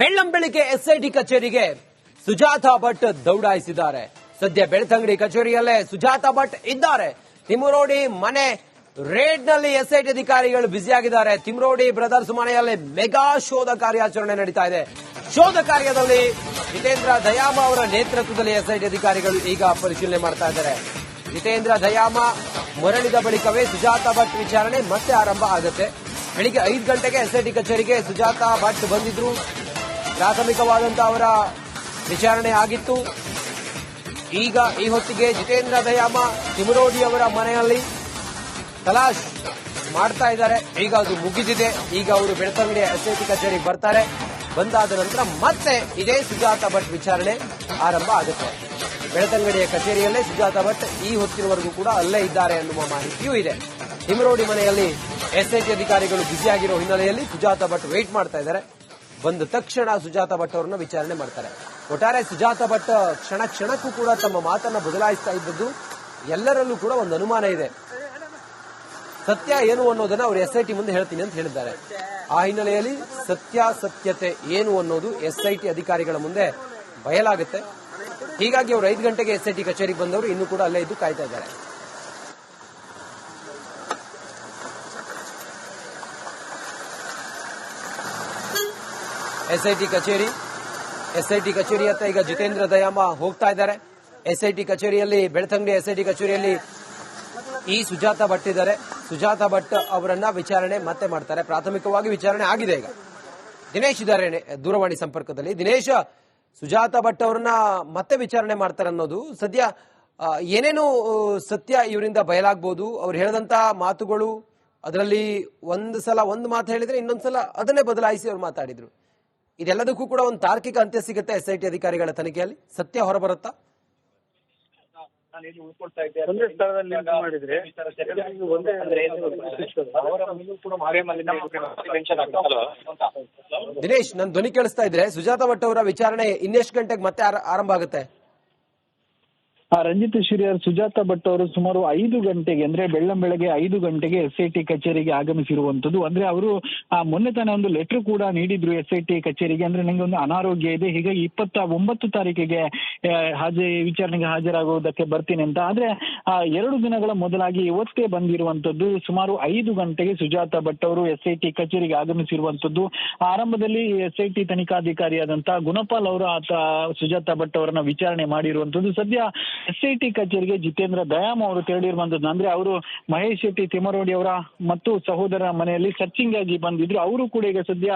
ಬೆಳ್ಳಂಬೆಳಿಗ್ಗೆ SIT ಕಚೇರಿಗೆ ಸುಜಾತಾ ಭಟ್ ದೌಡಾಯಿಸಿದ್ದಾರೆ. ಸದ್ಯ ಬೆಳ್ತಂಗಡಿ ಕಚೇರಿಯಲ್ಲೇ ಸುಜಾತಾ ಭಟ್ ಇದ್ದಾರೆ. ತಿಮ್ರೋಡಿ ಮನೆ ರೇಡ್ನಲ್ಲಿ ಎಸ್ಐಟಿ ಅಧಿಕಾರಿಗಳು ಬ್ಯುಸಿಯಾಗಿದ್ದಾರೆ. ತಿಮ್ರೋಡಿ ಬ್ರದರ್ಸ್ ಮನೆಯಲ್ಲಿ ಮೆಗಾ ಶೋಧ ಕಾರ್ಯಾಚರಣೆ ನಡೀತಾ ಇದೆ. ಶೋಧ ಕಾರ್ಯದಲ್ಲಿ ಜಿತೇಂದ್ರ ದಯಾಮ ಅವರ ನೇತೃತ್ವದಲ್ಲಿ ಎಸ್ಐಟಿ ಅಧಿಕಾರಿಗಳು ಈಗ ಪರಿಶೀಲನೆ ಮಾಡ್ತಾ ಇದ್ದಾರೆ. ಜಿತೇಂದ್ರ ದಯಾಮ ಮರಳಿದ ಬಳಿಕವೇ ಸುಜಾತಾ ಭಟ್ ವಿಚಾರಣೆ ಮತ್ತೆ ಆರಂಭ ಆಗುತ್ತೆ. ಬೆಳಿಗ್ಗೆ ಐದು ಗಂಟೆಗೆ ಎಸ್ಐಟಿ ಕಚೇರಿಗೆ ಸುಜಾತಾ ಭಟ್ ಬಂದಿದ್ರು. ಪ್ರಾಥಮಿಕವಾದಂತಹ ಅವರ ವಿಚಾರಣೆ ಆಗಿತ್ತು. ಈಗ ಈ ಹೊತ್ತಿಗೆ ಜಿತೇಂದ್ರ ದಯಾಮ ತಿಮರೋಡಿ ಅವರ ಮನೆಯಲ್ಲಿ ತಲಾಶ್ ಮಾಡ್ತಾ ಇದ್ದಾರೆ. ಈಗ ಅದು ಮುಗಿದಿದೆ. ಈಗ ಅವರು ಬೆಳ್ತಂಗಡಿಯ ಎಸ್ಐಟಿ ಕಚೇರಿಗೆ ಬರ್ತಾರೆ. ಬಂದಾದ ನಂತರ ಮತ್ತೆ ಇದೇ ಸುಜಾತ ಭಟ್ ವಿಚಾರಣೆ ಆರಂಭ ಆಗುತ್ತೆ. ಬೆಳತಂಗಡಿಯ ಕಚೇರಿಯಲ್ಲೇ ಸುಜಾತ ಭಟ್ ಈ ಹೊತ್ತಿನವರೆಗೂ ಕೂಡ ಅಲ್ಲೇ ಇದ್ದಾರೆ ಎನ್ನುವ ಮಾಹಿತಿಯೂ ಇದೆ. ತಿಮರೋಡಿ ಮನೆಯಲ್ಲಿ ಎಸ್ಐಟಿ ಅಧಿಕಾರಿಗಳು ಬ್ಯುಸಿಯಾಗಿರೋ ಹಿನ್ನೆಲೆಯಲ್ಲಿ ಸುಜಾತ ಭಟ್ ವೇಟ್ ಮಾಡ್ತಾ ಇದ್ದಾರೆ. ಬಂದ ತಕ್ಷಣ ಸುಜಾತ ಭಟ್ ಅವರನ್ನ ವಿಚಾರಣೆ ಮಾಡ್ತಾರೆ. ಒಟ್ಟಾರೆ ಸುಜಾತ ಭಟ್ ಕ್ಷಣ ಕ್ಷಣಕ್ಕೂ ಕೂಡ ತಮ್ಮ ಮಾತನ್ನ ಬದಲಾಯಿಸ್ತಾ ಇದ್ದದ್ದು ಎಲ್ಲರಲ್ಲೂ ಕೂಡ ಒಂದು ಅನುಮಾನ ಇದೆ. ಸತ್ಯ ಏನು ಅನ್ನೋದನ್ನ ಅವರು ಟಿ ಮುಂದೆ ಹೇಳ್ತೀನಿ ಅಂತ ಹೇಳಿದ್ದಾರೆ. ಆ ಹಿನ್ನೆಲೆಯಲ್ಲಿ ಸತ್ಯ, ಸತ್ಯತೆ ಏನು ಅನ್ನೋದು ಎಸ್ಐಟಿ ಅಧಿಕಾರಿಗಳ ಮುಂದೆ ಬಯಲಾಗುತ್ತೆ. ಹೀಗಾಗಿ ಅವರು ಐದು ಗಂಟೆಗೆ ಎಸ್ ಐ ಟಿ ಕಚೇರಿಗೆ ಬಂದವರು ಇನ್ನೂ ಕೂಡ ಅಲ್ಲೇ ಇದ್ದು ಕಾಯ್ತಾ ಇದ್ದಾರೆ. ಎಸ್ಐಟಿ ಕಚೇರಿ, ಎಸ್ಐಟಿ ಕಚೇರಿಯತ್ತ ಈಗ ಜಿತೇಂದ್ರ ದಯಾಮ ಹೋಗ್ತಾ ಇದ್ದಾರೆ. ಎಸ್ಐಟಿ ಕಚೇರಿಯಲ್ಲಿ, ಬೆಳ್ತಂಗಡಿ ಎಸ್ಐಟಿ ಕಚೇರಿಯಲ್ಲಿ ಈ ಸುಜಾತ ಭಟ್ ಇದ್ದಾರೆ. ಸುಜಾತ ಭಟ್ ಅವರನ್ನ ವಿಚಾರಣೆ ಮತ್ತೆ ಮಾಡ್ತಾರೆ. ಪ್ರಾಥಮಿಕವಾಗಿ ವಿಚಾರಣೆ ಆಗಿದೆ ಈಗ. ದಿನೇಶ್ ಇದ್ದಾರೆ ದೂರವಾಣಿ ಸಂಪರ್ಕದಲ್ಲಿ. ದಿನೇಶ್, ಸುಜಾತ ಭಟ್ ಅವರನ್ನ ಮತ್ತೆ ವಿಚಾರಣೆ ಮಾಡ್ತಾರೆ ಅನ್ನೋದು ಸದ್ಯ ಏನೇನು ಸತ್ಯ ಇವರಿಂದ ಬಯಲಾಗ್ಬೋದು? ಅವ್ರು ಹೇಳಿದಂತ ಮಾತುಗಳು, ಅದರಲ್ಲಿ ಒಂದು ಸಲ ಒಂದು ಮಾತು ಹೇಳಿದ್ರೆ ಇನ್ನೊಂದ್ಸಲ ಅದನ್ನೇ ಬದಲಾಯಿಸಿ ಅವ್ರು ಮಾತಾಡಿದ್ರು. ಇದೆಲ್ಲದಕ್ಕೂ ಕೂಡ ಒಂದು ತಾರ್ಕಿಕ ಅಂತ್ಯ ಸಿಗುತ್ತೆ ಎಸ್ ಐ ಟಿ ಅಧಿಕಾರಿಗಳ ತನಿಖೆಯಲ್ಲಿ. ಸತ್ಯ ಹೊರಬರುತ್ತಾ? ಒಂದೇ ಸ್ಥಳದಲ್ಲಿ ನಿಂತು ಮಾಡಿದ್ರೆ ಎಲ್ಲರಿಗೂ ಒಂದೇ ದಿನೇಶ್ ನನ್ ಧ್ವನಿ ಕೇಳಿಸ್ತಾ ಇದ್ರೆ ಸುಜಾತ ಭಟ್ ಅವರ ವಿಚಾರಣೆ ಇನ್ನೆಷ್ಟು ಗಂಟೆಗೆ ಮತ್ತೆ ಆರಂಭ ಆಗುತ್ತೆ? ಆ ರಂಜಿತ್ ಶಿರಿಯರ್ ಸುಜಾತ ಭಟ್ ಅವರು ಸುಮಾರು ಐದು ಗಂಟೆಗೆ, ಅಂದ್ರೆ ಬೆಳ್ಳಂ ಬೆಳಗ್ಗೆ ಐದು ಗಂಟೆಗೆ ಎಸ್ ಐ ಟಿ ಕಚೇರಿಗೆ ಆಗಮಿಸಿರುವಂತದ್ದು ಅಂದ್ರೆ ಅವರು, ಆ, ಮೊನ್ನೆ ತಾನೇ ಒಂದು ಲೆಟರ್ ಕೂಡ ನೀಡಿದ್ರು ಎಸ್ ಐ ಟಿ ಕಚೇರಿಗೆ. ಅಂದ್ರೆ ನಂಗೆ ಒಂದು ಅನಾರೋಗ್ಯ ಇದೆ. ಹೀಗಾಗಿ ಇಪ್ಪತ್ತ ಒಂಬತ್ತು ತಾರೀಕಿಗೆ ಹಾಜರಿ ವಿಚಾರಣೆಗೆ ಹಾಜರಾಗುವುದಕ್ಕೆ ಬರ್ತೀನಿ ಅಂತ. ಆದ್ರೆ, ಆ, ಎರಡು ದಿನಗಳ ಮೊದಲಾಗಿ ಇವತ್ತೇ ಬಂದಿರುವಂತದ್ದು ಸುಮಾರು ಐದು ಗಂಟೆಗೆ ಸುಜಾತ ಭಟ್ ಅವರು ಎಸ್ ಐ ಟಿ ಕಚೇರಿಗೆ ಆಗಮಿಸಿರುವಂತದ್ದು ಆರಂಭದಲ್ಲಿ ಎಸ್ ಐ ಟಿ ತನಿಖಾಧಿಕಾರಿಯಾದಂತಹ ಗುಣಪಾಲ್ ಅವರು ಆತ, ಸುಜಾತ ಭಟ್ ಅವರನ್ನ ವಿಚಾರಣೆ ಮಾಡಿರುವಂತದ್ದು ಸದ್ಯ ಎಸ್ ಐ ಟಿ ಕಚೇರಿಗೆ ಜಿತೇಂದ್ರ ದಯಾಮ್ ಅವರು ತೆರಳಿರುವಂತದ್ದು ಅಂದ್ರೆ ಅವರು ಮಹೇಶ್ ಶೆಟ್ಟಿ ತಿಮ್ಮರೋಡಿ ಅವರ ಮತ್ತು ಸಹೋದರ ಮನೆಯಲ್ಲಿ ಸರ್ಚಿಂಗ್ ಆಗಿ ಬಂದಿದ್ರು. ಅವರು ಕೂಡ ಈಗ ಸದ್ಯ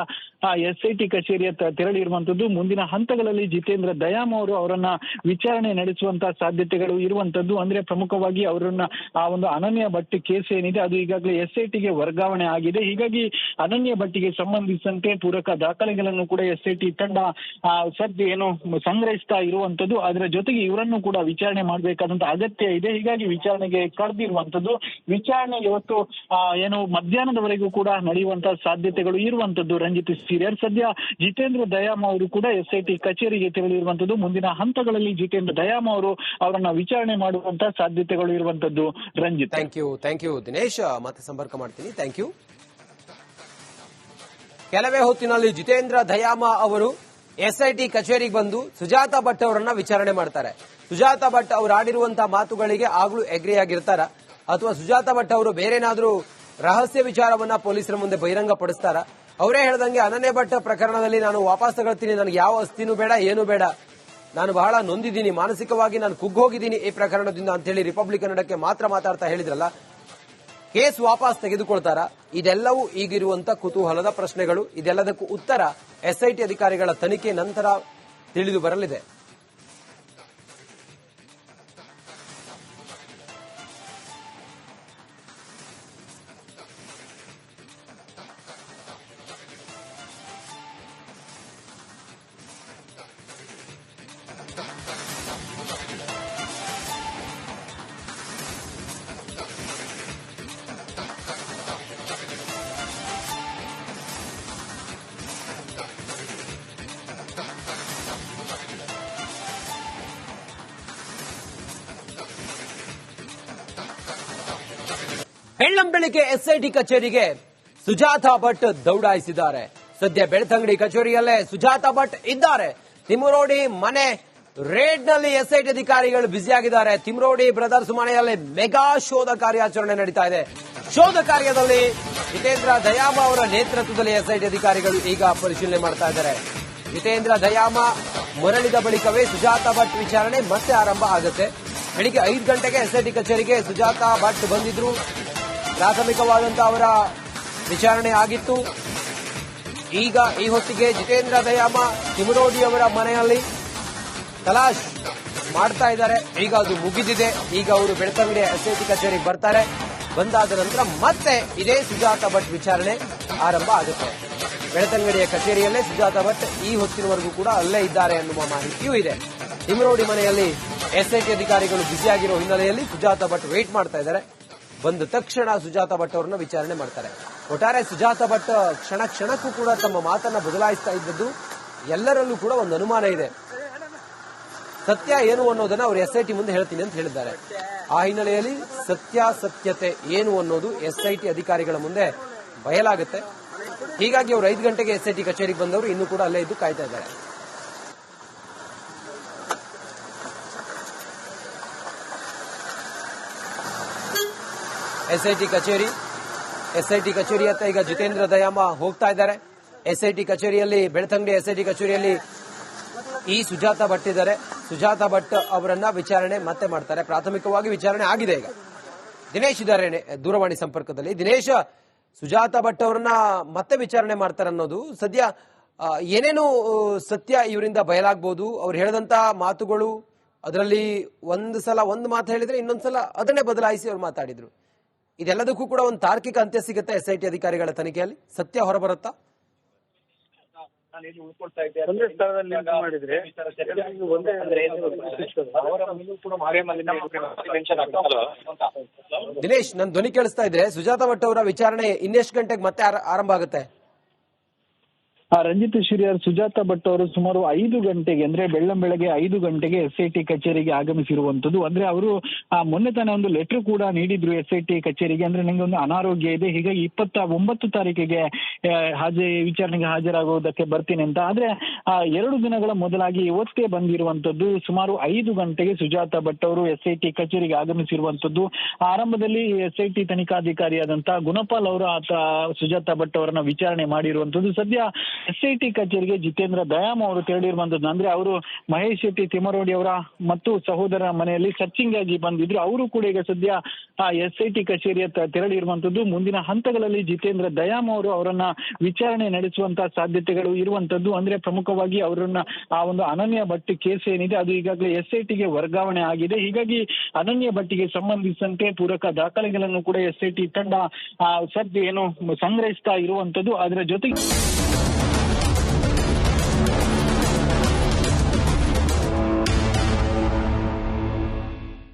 ಎಸ್ ಐ ಟಿ ಕಚೇರಿಯ ತೆರಳಿರುವಂತದ್ದು ಮುಂದಿನ ಹಂತಗಳಲ್ಲಿ ಜಿತೇಂದ್ರ ದಯಾಮ್ ಅವರು ಅವರನ್ನ ವಿಚಾರಣೆ ನಡೆಸುವಂತ ಸಾಧ್ಯತೆಗಳು ಇರುವಂತದ್ದು. ಅಂದ್ರೆ ಪ್ರಮುಖವಾಗಿ ಅವರನ್ನ ಆ ಒಂದು ಅನನ್ಯ ಭಟ್ ಕೇಸ್ ಏನಿದೆ ಅದು ಈಗಾಗಲೇ ಎಸ್ ಐ ಟಿಗೆ ವರ್ಗಾವಣೆ ಆಗಿದೆ. ಹೀಗಾಗಿ ಅನನ್ಯ ಭಟ್ಟಿಗೆ ಸಂಬಂಧಿಸಿದಂತೆ ಪೂರಕ ದಾಖಲೆಗಳನ್ನು ಕೂಡ ಎಸ್ ಐ ಟಿ ತಂಡ ಆ, ಸದ್ಯ ಏನು ಸಂಗ್ರಹಿಸ್ತಾ ಇರುವಂತದ್ದು. ಅದರ ಜೊತೆಗೆ ಇವರನ್ನು ಕೂಡ ವಿಚಾರಣೆ ಮಾಡಬೇಕಾದಂತ ಅಗತ್ಯ ಇದೆ. ಹೀಗಾಗಿ ವಿಚಾರಣೆಗೆ ಕರೆದಿರುವಂತದ್ದು, ವಿಚಾರಣೆ ಇವತ್ತು ಏನು ಮಧ್ಯಾಹ್ನದವರೆಗೂ ಕೂಡ ನಡೆಯುವಂತಹ ಸಾಧ್ಯತೆಗಳು ಇರುವಂತದ್ದು ರಂಜಿತ್ ಸೀರಿಯರ್ ಸದ್ಯ ಜಿತೇಂದ್ರ ದಯಾಮ ಅವರು ಕೂಡ ಎಸ್ ಐ ಟಿ ಕಚೇರಿಗೆ ತೆರಳಿರುವಂತದ್ದು. ಮುಂದಿನ ಹಂತಗಳಲ್ಲಿ ಜಿತೇಂದ್ರ ದಯಾಮ ಅವರು ಅವರನ್ನ ವಿಚಾರಣೆ ಮಾಡುವಂತಹ ಸಾಧ್ಯತೆಗಳು ಇರುವಂತದ್ದು Ranjith. Thank you thank you Dinesh. ಮತ್ತೆ ಸಂಪರ್ಕ ಮಾಡ್ತೀನಿ. ಥ್ಯಾಂಕ್ ಯು ಕೆಲವೇ ಹೊತ್ತಿನಲ್ಲಿ ಜಿತೇಂದ್ರ ದಯಾಮ ಅವರು ಎಸ್ಐಟಿ ಕಚೇರಿಗೆ ಬಂದು ಸುಜಾತಾ ಭಟ್ ಅವರನ್ನ ವಿಚಾರಣೆ ಮಾಡ್ತಾರೆ. ಸುಜಾತ ಭಟ್ ಅವರು ಆಡಿರುವಂತಹ ಮಾತುಗಳಿಗೆ ಆಗ್ಲೂ ಎಗ್ರಿ ಆಗಿರ್ತಾರ. ಅಥವಾ ಸುಜಾತ ಭಟ್ ಅವರು ಬೇರೇನಾದ್ರೂ ರಹಸ್ಯ ವಿಚಾರವನ್ನ ಪೊಲೀಸರ ಮುಂದೆ ಬಹಿರಂಗ ಪಡಿಸ್ತಾರ. ಅವರೇ ಹೇಳ್ದಂಗೆ ಅನನ್ಯ ಭಟ್ ಪ್ರಕರಣದಲ್ಲಿ ನಾನು ವಾಪಸ್ ತಗೊಳ್ತೀನಿ, ನನಗೆ ಯಾವ ಅಸ್ತಿನೂ ಬೇಡ, ಏನು ಬೇಡ. ನಾನು ಬಹಳ ನೊಂದಿದ್ದೀನಿ, ಮಾನಸಿಕವಾಗಿ ನಾನು ಕುಗ್ಗೋಗಿದ್ದೀನಿ ಈ ಪ್ರಕರಣದಿಂದ ಅಂತೇಳಿ ರಿಪಬ್ಲಿಕ್ ಕನ್ನಡಕ್ಕೆ ಮಾತ್ರ ಮಾತಾಡ್ತಾ ಹೇಳಿದ್ರಲ್ಲ. ಕೇಸ್ ವಾಪಸ್ ತೆಗೆದುಕೊಳ್ತಾರ. ಇದೆಲ್ಲವೂ ಈಗಿರುವಂತ ಕುತೂಹಲದ ಪ್ರಶ್ನೆಗಳು. ಇದೆಲ್ಲದಕ್ಕೂ ಉತ್ತರ ಎಸ್ಐಟಿ ಅಧಿಕಾರಿಗಳ ತನಿಖೆ ನಂತರ ತಿಳಿದು ಬರಲಿದೆ. ಬೆಳ್ಳಂಬೆಳಿಗ್ಗೆ ಎಸ್ಐಟಿ ಕಚೇರಿಗೆ ಸುಜಾತಾ ಭಟ್ ದೌಡಾಯಿಸಿದ್ದಾರೆ. ಸದ್ಯ ಬೆಳ್ತಂಗಡಿ ಕಚೇರಿಯಲ್ಲೇ ಸುಜಾತಾ ಭಟ್ ಇದ್ದಾರೆ. ತಿಮ್ರೋಡಿ ಮನೆ ರೇಡ್ನಲ್ಲಿ ಎಸ್ಐಟಿ ಅಧಿಕಾರಿಗಳು ಬ್ಯುಸಿಯಾಗಿದ್ದಾರೆ. ತಿಮ್ರೋಡಿ ಬ್ರದರ್ಸ್ ಮನೆಯಲ್ಲಿ ಮೆಗಾ ಶೋಧ ಕಾರ್ಯಾಚರಣೆ ನಡೀತಾ ಇದೆ. ಶೋಧ ಕಾರ್ಯದಲ್ಲಿ ಜಿತೇಂದ್ರ ದಯಾಮ ಅವರ ನೇತೃತ್ವದಲ್ಲಿ ಎಸ್ಐಟಿ ಅಧಿಕಾರಿಗಳು ಈಗ ಪರಿಶೀಲನೆ ಮಾಡ್ತಾ ಇದ್ದಾರೆ. ಜಿತೇಂದ್ರ ದಯಾಮ ಮರಳಿದ ಬಳಿಕವೇ ಸುಜಾತಾ ಭಟ್ ವಿಚಾರಣೆ ಮತ್ತೆ ಆರಂಭ ಆಗುತ್ತೆ. ಬೆಳಿಗ್ಗೆ ಐದು ಗಂಟೆಗೆ ಎಸ್ಐಟಿ ಕಚೇರಿಗೆ ಸುಜಾತಾ ಭಟ್ ಬಂದಿದ್ರು. ಪ್ರಾಥಮಿಕವಾದಂತಹ ಅವರ ವಿಚಾರಣೆ ಆಗಿತ್ತು. ಈಗ ಈ ಹೊತ್ತಿಗೆ ಜಿತೇಂದ್ರ ದಯಾಮ ತಿಮರೋಡಿ ಅವರ ಮನೆಯಲ್ಲಿ ತಲಾಶ್ ಮಾಡ್ತಾ ಇದ್ದಾರೆ. ಈಗ ಅದು ಮುಗಿದಿದೆ. ಈಗ ಅವರು ಬೆಳತಂಗಡಿ ಎಸ್ಐಟಿ ಕಚೇರಿಗೆ ಬರ್ತಾರೆ. ಬಂದಾದ ನಂತರ ಮತ್ತೆ ಇದೇ ಸುಜಾತ ಭಟ್ ವಿಚಾರಣೆ ಆರಂಭ ಆಗುತ್ತೆ. ಬೆಳತಂಗಡಿಯ ಕಚೇರಿಯಲ್ಲೇ ಸುಜಾತ ಭಟ್ ಈ ಹೊತ್ತಿನವರೆಗೂ ಕೂಡ ಅಲ್ಲೇ ಇದ್ದಾರೆ ಎನ್ನುವ ಮಾಹಿತಿಯೂ ಇದೆ. ತಿಮರೋಡಿ ಮನೆಯಲ್ಲಿ ಎಸ್ಐಟಿ ಅಧಿಕಾರಿಗಳು ಬ್ಯುಸಿಯಾಗಿರೋ ಹಿನ್ನೆಲೆಯಲ್ಲಿ ಸುಜಾತ ಭಟ್ ವೇಟ್ ಮಾಡ್ತಾ ಇದ್ದಾರೆ. ಬಂದ ತಕ್ಷಣ ಸುಜಾತ ಭಟ್ ಅವರನ್ನ ವಿಚಾರಣೆ ಮಾಡ್ತಾರೆ. ಒಟ್ಟಾರೆ ಸುಜಾತ ಭಟ್ ಕ್ಷಣ ಕ್ಷಣಕ್ಕೂ ಕೂಡ ತಮ್ಮ ಮಾತನ್ನ ಬದಲಾಯಿಸ್ತಾ ಇದ್ದದ್ದು ಎಲ್ಲರಲ್ಲೂ ಕೂಡ ಒಂದು ಅನುಮಾನ ಇದೆ. ಸತ್ಯ ಏನು ಅನ್ನೋದನ್ನ ಅವರು ಎಸ್ಐಟಿ ಮುಂದೆ ಹೇಳ್ತೀನಿ ಅಂತ ಹೇಳಿದ್ದಾರೆ. ಆ ಹಿನ್ನೆಲೆಯಲ್ಲಿ ಸತ್ಯಾಸತ್ಯತೆ ಏನು ಅನ್ನೋದು ಎಸ್ಐಟಿ ಅಧಿಕಾರಿಗಳ ಮುಂದೆ ಬಯಲಾಗುತ್ತೆ. ಹೀಗಾಗಿ ಅವರು ಐದು ಗಂಟೆಗೆ ಎಸ್ಐಟಿ ಕಚೇರಿಗೆ ಬಂದವರು ಇನ್ನೂ ಕೂಡ ಅಲ್ಲೇ ಇದ್ದು ಕಾಯ್ತಾ ಇದ್ದಾರೆ. ಎಸ್ಐಟಿ ಕಚೇರಿ, ಎಸ್ಐಟಿ ಕಚೇರಿಯತ್ತ ಈಗ ಜಿತೇಂದ್ರ ದಯಾಮ ಹೋಗ್ತಾ ಇದ್ದಾರೆ. ಎಸ್ಐಟಿ ಕಚೇರಿಯಲ್ಲಿ, ಬೆಳ್ತಂಗಡಿ ಎಸ್ಐಟಿ ಕಚೇರಿಯಲ್ಲಿ ಈ ಸುಜಾತ ಭಟ್ ಇದ್ದಾರೆ. ಸುಜಾತ ಭಟ್ ಅವರನ್ನ ವಿಚಾರಣೆ ಮತ್ತೆ ಮಾಡ್ತಾರೆ. ಪ್ರಾಥಮಿಕವಾಗಿ ವಿಚಾರಣೆ ಆಗಿದೆ ಈಗ. ದಿನೇಶ್ ಇದ್ದಾರೆ ದೂರವಾಣಿ ಸಂಪರ್ಕದಲ್ಲಿ. ದಿನೇಶ್, ಸುಜಾತ ಭಟ್ ಅವರನ್ನ ಮತ್ತೆ ವಿಚಾರಣೆ ಮಾಡ್ತಾರೆ ಅನ್ನೋದು ಸದ್ಯ ಏನೇನು ಸತ್ಯ ಇವರಿಂದ ಬಯಲಾಗ್ಬೋದು. ಅವ್ರು ಹೇಳಿದಂತ ಮಾತುಗಳು, ಅದರಲ್ಲಿ ಒಂದು ಸಲ ಒಂದು ಮಾತು ಹೇಳಿದ್ರೆ ಇನ್ನೊಂದ್ಸಲ ಅದನ್ನೇ ಬದಲಾಯಿಸಿ ಅವ್ರು ಮಾತಾಡಿದ್ರು. ಇದೆಲ್ಲದಕ್ಕೂ ಕೂಡ ಒಂದು ತಾರ್ಕಿಕ ಅಂತ್ಯ ಸಿಗುತ್ತೆ ಎಸ್ ಐ ಟಿ ಅಧಿಕಾರಿಗಳ ತನಿಖೆಯಲ್ಲಿ. ಸತ್ಯ ಹೊರಬರುತ್ತಾ? ದಿನೇಶ್ ನನ್ನ ಧ್ವನಿ ಕೇಳಿಸ್ತಾ ಇದ್ರೆ ಸುಜಾತ ಭಟ್ ಅವರ ವಿಚಾರಣೆ ಇನ್ನೆಷ್ಟು ಗಂಟೆಗೆ ಮತ್ತೆ ಆರ- ಆರಂಭ ಆಗುತ್ತೆ? ಆ, ರಂಜಿತ್ ಶಿರಿಯರ್ ಸುಜಾತ ಭಟ್ ಅವರು ಸುಮಾರು ಐದು ಗಂಟೆಗೆ, ಅಂದ್ರೆ ಬೆಳ್ಳಂ ಬೆಳಗ್ಗೆ ಐದು ಗಂಟೆಗೆ ಎಸ್ ಐ ಟಿ ಕಚೇರಿಗೆ ಆಗಮಿಸಿರುವಂತದ್ದು ಅಂದ್ರೆ ಅವರು, ಆ ಮೊನ್ನೆ ತಾನೇ ಒಂದು ಲೆಟರ್ ಕೂಡ ನೀಡಿದ್ರು ಎಸ್ ಐ ಟಿ ಕಚೇರಿಗೆ. ಅಂದ್ರೆ ನಂಗೆ ಒಂದು ಅನಾರೋಗ್ಯ ಇದೆ. ಹೀಗಾಗಿ ಇಪ್ಪತ್ತ ಒಂಬತ್ತು ತಾರೀಕಿಗೆ ಹಾಜೆ, ವಿಚಾರಣೆಗೆ ಹಾಜರಾಗುವುದಕ್ಕೆ ಬರ್ತೀನಿ ಅಂತ. ಆದ್ರೆ, ಆ, ಎರಡು ದಿನಗಳ ಮೊದಲಾಗಿ ಇವತ್ತೇ ಬಂದಿರುವಂತದ್ದು ಸುಮಾರು ಐದು ಗಂಟೆಗೆ ಸುಜಾತ ಭಟ್ ಅವರು ಎಸ್ ಐ ಟಿ ಕಚೇರಿಗೆ ಆಗಮಿಸಿರುವಂತದ್ದು ಆರಂಭದಲ್ಲಿ ಎಸ್ ಐ ಟಿ ತನಿಖಾಧಿಕಾರಿಯಾದಂತಹ ಗುಣಪಾಲ್ ಅವರು ಆತ, ಸುಜಾತ ಭಟ್ ಅವರನ್ನ ವಿಚಾರಣೆ ಮಾಡಿರುವಂತದ್ದು ಸದ್ಯ ಎಸ್ ಐ ಟಿ ಕಚೇರಿಗೆ ಜಿತೇಂದ್ರ ದಯಾಮ್ ಅವರು ತೆರಳಿರುವಂತದ್ದು ಅಂದ್ರೆ ಅವರು ಮಹೇಶ್ ಶೆಟ್ಟಿ ತಿಮ್ಮರೋಡಿ ಅವರ ಮತ್ತು ಸಹೋದರ ಮನೆಯಲ್ಲಿ ಸರ್ಚಿಂಗ್ ಆಗಿ ಬಂದಿದ್ರು. ಅವರು ಕೂಡ ಈಗ ಸದ್ಯ ಆ ಎಸ್ ಐ ಟಿ ಕಚೇರಿಯ ತೆರಳಿರುವಂತದ್ದು. ಮುಂದಿನ ಹಂತಗಳಲ್ಲಿ ಜಿತೇಂದ್ರ ದಯಾಮ್ ಅವರು ಅವರನ್ನ ವಿಚಾರಣೆ ನಡೆಸುವಂತ ಸಾಧ್ಯತೆಗಳು ಇರುವಂತದ್ದು. ಅಂದ್ರೆ ಪ್ರಮುಖವಾಗಿ ಅವರನ್ನ ಆ ಒಂದು ಅನನ್ಯ ಭಟ್ ಕೇಸ್ ಏನಿದೆ, ಅದು ಈಗಾಗಲೇ ಎಸ್ ಐ ಟಿಗೆ ವರ್ಗಾವಣೆ ಆಗಿದೆ. ಹೀಗಾಗಿ ಅನನ್ಯ ಭಟ್ಟಿಗೆ ಸಂಬಂಧಿಸಿದಂತೆ ಪೂರಕ ದಾಖಲೆಗಳನ್ನು ಕೂಡ ಎಸ್ ಐ ಟಿ ತಂಡ ಸದ್ಯ ಏನು ಸಂಗ್ರಹಿಸ್ತಾ ಇರುವಂತದ್ದು. ಅದರ ಜೊತೆಗೆ